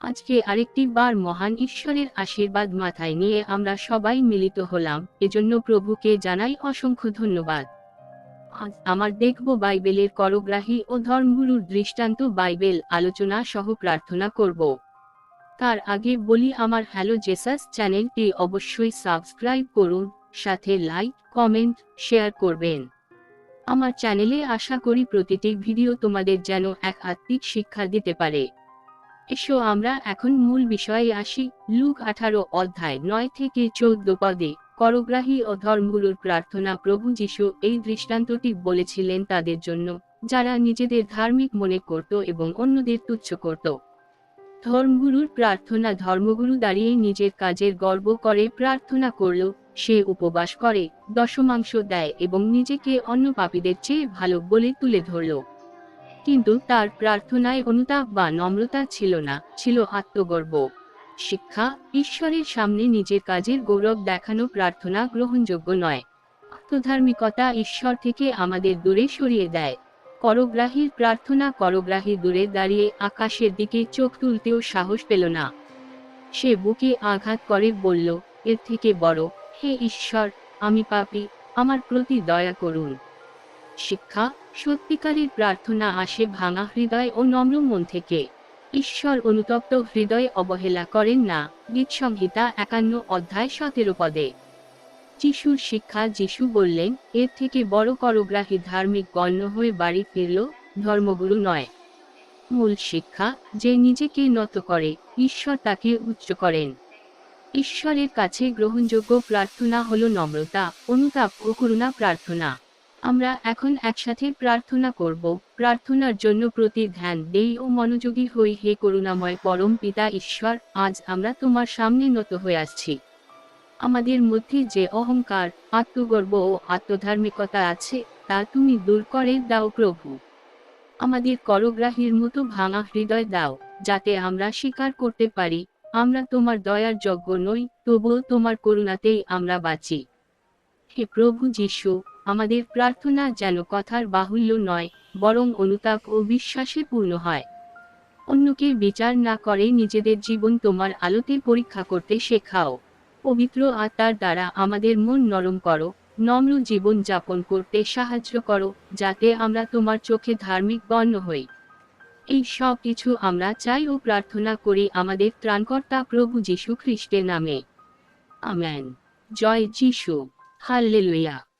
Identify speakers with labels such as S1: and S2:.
S1: আজকে আরেকটি বার মহান ঈশ্বরের আশীর্বাদ মাথায় নিয়ে আমরা সবাই মিলিত হলাম, এজন্য প্রভুকে জানাই অসংখ্য ধন্যবাদ। আজ আমার দেখব বাইবেলের করগ্রাহী ও ধর্মগুরুর দৃষ্টান্ত বাইবেল আলোচনা সহ প্রার্থনা করব। তার আগে বলি আমার হ্যালো জেসাস চ্যানেলটি অবশ্যই সাবস্ক্রাইব করুন, সাথে লাইক, কমেন্ট, শেয়ার করবেন। আমার চ্যানেলে আশা করি প্রতিটি ভিডিও তোমাদের যেন এক আত্মিক শিক্ষা দিতে পারে। এসো আমরা এখন মূল বিষয়ে আসি। লুক আঠারো অধ্যায় নয় থেকে চৌদ্দ পদে, করগ্রাহী ও ধর্মগুরুর প্রার্থনা, প্রভু যিশু এই দৃষ্টান্তটি বলেছিলেন তাদের জন্য, যারা নিজেদের ধার্মিক মনে করত এবং অন্যদের তুচ্ছ করত। ধর্মগুরুর প্রার্থনা, ধর্মগুরু দাঁড়িয়ে নিজের কাজের গর্ব করে, প্রার্থনা করল, সে উপবাস করে, দশমাংশ দেয় এবং নিজেকে অন্য পাপীদের চেয়ে ভালো বলে তুলে ধরল। কিন্তু তার প্রার্থনায় অনুতাপ বা নম্রতা ছিল না, ছিল আত্মগর্ব। শিক্ষা, ঈশ্বরের সামনে নিজের কাজের গৌরব দেখানো প্রার্থনা গ্রহণযোগ্য নয়। আত্মধার্মিকতা ঈশ্বর থেকে আমাদের দূরে সরিয়ে দেয়। করগ্রাহীর প্রার্থনা করগ্রাহী দূরে দাঁড়িয়ে আকাশের দিকে চোখ তুলতেও সাহস পেল না। সে বুকে আঘাত করে বলল, এর থেকে বড়, হে ঈশ্বর, আমি পাপি, আমার প্রতি দয়া করুন। শিক্ষা, সত্যিকারের প্রার্থনা আসে ভাঙা হৃদয় ও নম্র মন থেকে। ঈশ্বর অনুতপ্ত হৃদয়ে অবহেলা করেন না গীতসংহিতা একান্ন অধ্যায় সতেরো পদে। যিশুর শিক্ষা যিশু বললেন, এর থেকে বড় করগ্রাহী ধার্মিক গণ্য হয়ে বাড়ি ফিরল, ধর্মগুরু নয়। মূল শিক্ষা, যে নিজেকে নত করে, ঈশ্বর তাকে উচ্চ করেন। ঈশ্বরের কাছে গ্রহণযোগ্য প্রার্থনা হল নম্রতা, অনুতাপ ও করুণা প্রার্থনা। আমরা এখন একসাথে প্রার্থনা করব। প্রার্থনার জন্য প্রতি ধ্যান দেই ও মনোযোগী হই হে করুণাময় পরম পিতা ঈশ্বর, আজ আমরা তোমার সামনে নত হয়ে আসছি। আমাদের মধ্যে যে অহংকার, আত্মগর্ব ও আত্মধার্মিকতা আছে, তা তুমি দূর করে দাও প্রভু। আমাদের করগ্রাহীর মতো ভাঙা হৃদয় দাও, যাতে আমরা স্বীকার করতে পারি, আমরা তোমার দয়ার যোগ্য নই, তবুও তোমার করুণাতেই আমরা বাঁচি। হে প্রভু যিশু আমাদের প্রার্থনা যেন কথার বাহুল্য নয়, বরং অনুতাপ ও বিশ্বাসে পূর্ণ হয়। অন্যকে বিচার না করে নিজেদের জীবন তোমার আলোতে পরীক্ষা করতে শেখাও। পবিত্র আত্মার দ্বারা আমাদের মন নরম করো, নম্র জীবন যাপন করতে সাহায্য করো, যাতে আমরা তোমার চোখে ধার্মিক গণ্য হই। এই সব কিছু আমরা চাই ও প্রার্থনা করি আমাদের ত্রাণকর্তা প্রভু যীশু খ্রিস্টের নামে। আমেন। জয় যিশু। হাল্লেলুয়া।